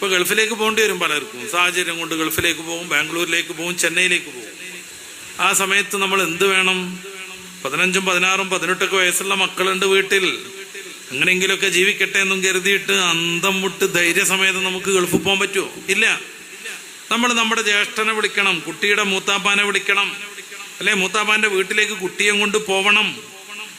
ഇപ്പൊ ഗൾഫിലേക്ക് പോകേണ്ടി വരും പലർക്കും. സാഹചര്യം കൊണ്ട് ഗൾഫിലേക്ക് പോകും ബാംഗ്ലൂരിലേക്ക് പോകും ചെന്നൈയിലേക്ക് പോകും. ആ സമയത്ത് നമ്മൾ എന്ത് വേണം? പതിനഞ്ചും പതിനാറും പതിനെട്ടൊക്കെ വയസ്സുള്ള മക്കളുണ്ട് വീട്ടിൽ. എങ്ങനെയെങ്കിലുമൊക്കെ ജീവിക്കട്ടെ എന്നും കരുതിയിട്ട് അന്തം മുട്ട് ധൈര്യസമേതം നമുക്ക് ഗൾഫിൽ പോകാൻ പറ്റുമോ? ഇല്ല. നമ്മൾ നമ്മുടെ ജ്യേഷ്ഠനെ വിളിക്കണം കുട്ടിയുടെ മൂത്താപ്പാനെ വിളിക്കണം. അല്ലെ? മൂത്താപ്പാന്റെ വീട്ടിലേക്ക് കുട്ടിയെ കൊണ്ട് പോവണം.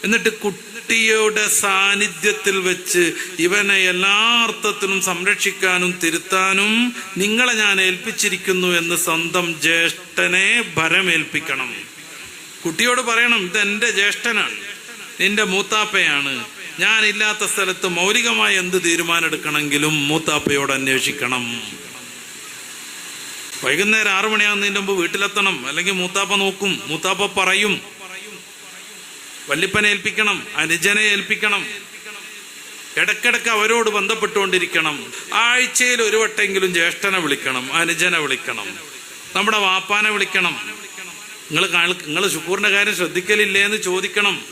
എന്നിട്ട് കുട്ടിയുടെ സാന്നിധ്യത്തിൽ വെച്ച് ഇവനെ എല്ലാ അർത്ഥത്തിലും സംരക്ഷിക്കാനും തിരുത്താനും നിങ്ങളെ ഞാൻ ഏൽപ്പിച്ചിരിക്കുന്നു എന്ന് സ്വന്തം ജ്യേഷ്ഠനെ ഭരമേൽപ്പിക്കണം. കുട്ടിയോട് പറയണം ഇത് എന്റെ ജ്യേഷ്ഠനാണ് നിന്റെ മൂത്താപ്പയാണ്. ഞാൻ ഇല്ലാത്ത സ്ഥലത്ത് മൗലികമായി എന്ത് തീരുമാനം എടുക്കണമെങ്കിലും മൂത്താപ്പയോട് അന്വേഷിക്കണം. വൈകുന്നേരം ആറു മണിയാകുന്നതിന് മുമ്പ് വീട്ടിലെത്തണം. അല്ലെങ്കിൽ മൂത്താപ്പ നോക്കും മൂത്താപ്പ പറയും. വല്ലിപ്പനെ ഏൽപ്പിക്കണം അനുജനെ ഏൽപ്പിക്കണം. ഇടക്കിടക്ക് അവരോട് ബന്ധപ്പെട്ടുകൊണ്ടിരിക്കണം. ആഴ്ചയിൽ ഒരു വട്ടെങ്കിലും ജ്യേഷ്ഠനെ വിളിക്കണം അനുജനെ വിളിക്കണം. നമ്മുടെ വാപ്പാനെ വിളിക്കണം. നിങ്ങൾ നിങ്ങൾ ശുക്കൂറിന്റെ കാര്യം ശ്രദ്ധിക്കലില്ലേ എന്ന് ചോദിക്കണം.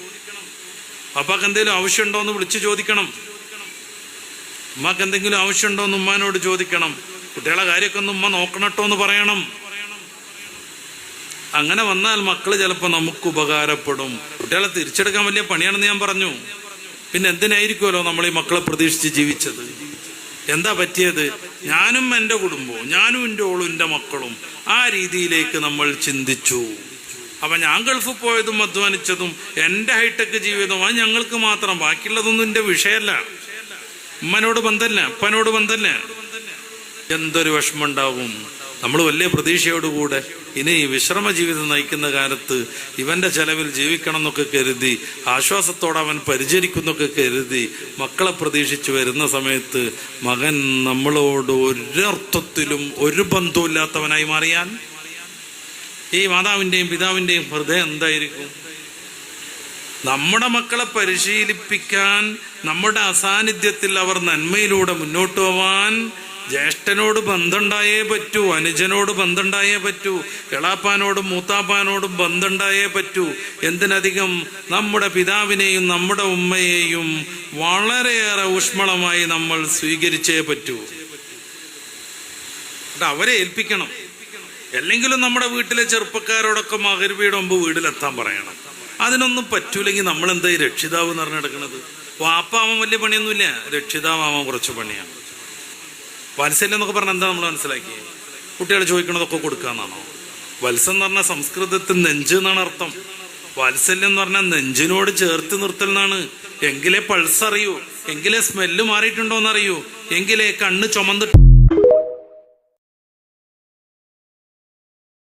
അപ്പാക്ക് എന്തെങ്കിലും ആവശ്യമുണ്ടോ എന്ന് വിളിച്ചു ചോദിക്കണം. ഉമ്മാക്ക് എന്തെങ്കിലും ആവശ്യമുണ്ടോ എന്ന് ഉമ്മാനോട് ചോദിക്കണം. കുട്ടികളെ കാര്യമൊക്കെ ഒന്ന് ഉമ്മ നോക്കണട്ടോ എന്ന് പറയണം. അങ്ങനെ വന്നാൽ മക്കൾ ചിലപ്പോ നമുക്ക് ഉപകാരപ്പെടും. കുട്ടികളെ തിരിച്ചെടുക്കാൻ വലിയ പണിയാണെന്ന് ഞാൻ പറഞ്ഞു. പിന്നെ എന്തിനായിരിക്കുമല്ലോ നമ്മൾ ഈ മക്കളെ പ്രതീക്ഷിച്ച് ജീവിച്ചത്? എന്താ പറ്റിയത്? ഞാനും എന്റെ കുടുംബവും ഞാനും എന്റെ ഓളും എന്റെ മക്കളും ആ രീതിയിലേക്ക് നമ്മൾ ചിന്തിച്ചു. അപ്പൊ ഞാൻ ഗൾഫ് പോയതും അധ്വാനിച്ചതും എന്റെ ഹൈടെക് ജീവിതം അത് ഞങ്ങൾക്ക് മാത്രം ബാക്കിയുള്ളതൊന്നും എന്റെ വിഷയമല്ല. ഉമ്മനോട് ബന്ധല്ല അപ്പനോട് ബന്ധല്ല എന്തൊരു വിഷമമുണ്ടാവും നമ്മൾ വലിയ പ്രതീക്ഷയോടുകൂടെ ഇനി വിശ്രമ ജീവിതം നയിക്കുന്ന കാലത്ത് ഇവന്റെ ചെലവിൽ ജീവിക്കണം എന്നൊക്കെ കരുതി ആശ്വാസത്തോടെ അവൻ പരിചരിക്കുന്നൊക്കെ കരുതി മക്കളെ പ്രതീക്ഷിച്ച് വരുന്ന സമയത്ത് മകൻ നമ്മളോട് ഒരർത്ഥത്തിലും ഒരു ബന്ധമില്ലാത്തവനായി മാറിയാൽ ഈ മാതാവിന്റെയും പിതാവിന്റെയും ഹൃദയം എന്തായിരിക്കും? നമ്മുടെ മക്കളെ പരിശീലിപ്പിക്കാൻ നമ്മുടെ അസാന്നിധ്യത്തിൽ അവർ നന്മയിലൂടെ മുന്നോട്ട് പോവാൻ ജ്യേഷ്ഠനോട് ബന്ധമുണ്ടായേ പറ്റൂ അനുജനോട് ബന്ധമുണ്ടായേ പറ്റൂ എളാപ്പാനോടും മൂത്താപ്പാനോടും ബന്ധമുണ്ടായേ പറ്റൂ. എന്തിനധികം നമ്മുടെ പിതാവിനെയും നമ്മുടെ ഉമ്മയെയും വളരെയേറെ ഊഷ്മളമായി നമ്മൾ സ്വീകരിച്ചേ പറ്റൂ. അവരെ ഏൽപ്പിക്കണം. അല്ലെങ്കിലും നമ്മുടെ വീട്ടിലെ ചെറുപ്പക്കാരോടൊക്കെ മകരുവിയുടെ മുമ്പ് വീട്ടിലെത്താൻ പറയണം. അതിനൊന്നും പറ്റൂലെങ്കിൽ നമ്മൾ എന്താ രക്ഷിതാവ് എന്ന് പറഞ്ഞെടുക്കണത് വാപ്പാവാൻ വലിയ പണിയൊന്നുമില്ല. രക്ഷിതാവാൻ കുറച്ച് പണിയാണ്. വാത്സല്യം എന്നൊക്കെ പറഞ്ഞാൽ എന്താ നമ്മൾ മനസ്സിലാക്കി കുട്ടികൾ ചോദിക്കണതൊക്കെ കൊടുക്കാന്നാണോ? വത്സം എന്ന് പറഞ്ഞാൽ സംസ്കൃതത്തിൽ നെഞ്ച് എന്നാണ് അർത്ഥം. വാത്സല്യം എന്ന് പറഞ്ഞാൽ നെഞ്ചിനോട് ചേർത്ത് നിർത്തൽ എന്നാണ്. എങ്കിലേ പൾസ് അറിയൂ. എങ്കിലേ സ്മെല്ല് മാറിയിട്ടുണ്ടോ എന്നറിയൂ എങ്കിലേ കണ്ണ് ചുമന്നിട്ട്